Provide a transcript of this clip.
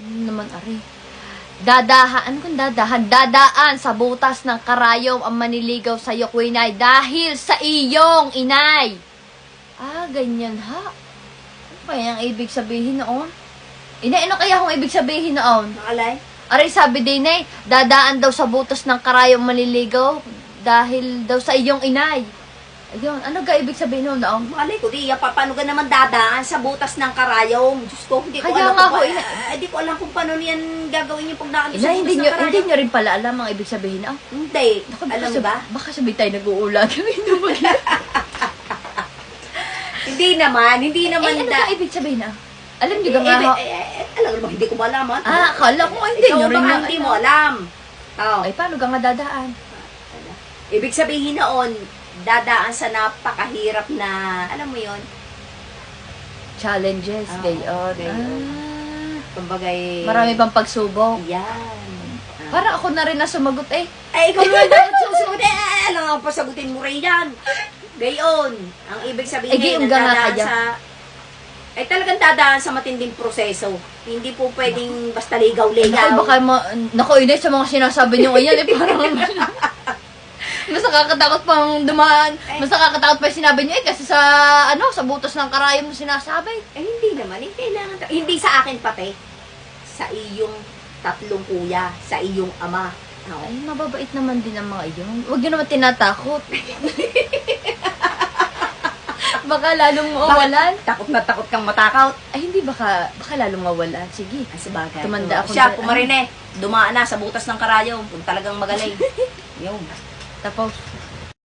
Ano naman, Ari? Dadahan, ano kung dadahan? Dadaan sa butas ng karayom ang maniligaw sa iyo, Quinay, dahil sa iyong inay. Ah, ganyan ha. Ano kaya ang ibig sabihin noon? Inay, ano kaya kung ibig sabihin noon? Nakalay? Aray, sabi din eh, dadaan daw sa butas ng karayom maniligaw dahil daw sa iyong inay. Ayun, ano ga ibig sabihin noon noon? Malay ko, di, pa, paano ka naman dadaan sa butas ng karayom? Diyos ko, hindi ko Kaya alam nga kung, pa- ina- eh, di ko alam kung paano niyan gagawin yung pagdaan sa Inay, butas hindi ng nyo, karayom. hindi nyo rin pala alam ang ibig sabihin noon. Hindi. Baka, alam mo ba? Baka sabi tayo nag-uulan. Hindi mo Hindi naman, hindi Eh, naman ano da. ba ibig sabihin ah? Alam nyo Eh, nga eh, eh, eh, alam mo, hindi ko malaman. Ah, akala ko hindi Ikaw nyo rin baka na- hindi mo alam. Oh. Ay, paano ka nga dadaan? Ibig sabihin noon, dadaan sa napakahirap na, alam mo yon Challenges, Oo, gayon. gayon. Ah, kumbagay... marami bang pagsubok? Yan. Ah. Parang ako na rin na sumagot eh. Ay, ikaw naman dapat susunod. Eh, alam nga, pasagutin mo rin yan. Gayon. Ang ibig sabihin, Eh, nga dadaan sa... Ay, talagang dadaan sa matinding proseso. Hindi po pwedeng basta ligaw-ligaw. Naku, baka ma... Naku, Inay, sa mga sinasabi nyo ngayon, eh, parang... Mas nakakatakot pang dumaan. Mas nakakatakot pa yung sinabi nyo eh, kasi sa, ano, sa butas ng karayom mo sinasabi. Eh, hindi naman. Hindi kailangan. ta- Hindi sa akin pati. Sa iyong tatlong kuya. Sa iyong ama. Oo. Ay, mababait naman din ang mga iyon. Huwag nyo naman tinatakot. baka lalong mawalan. Takot na takot kang matakot. Ay, hindi, baka, baka lalong mawalan. Sige. Ay, sabagay. Tumanda ako Siya, dyan. pumarine. Dumaan na sa butas ng karayom. Kung talagang magaling. Tá bom?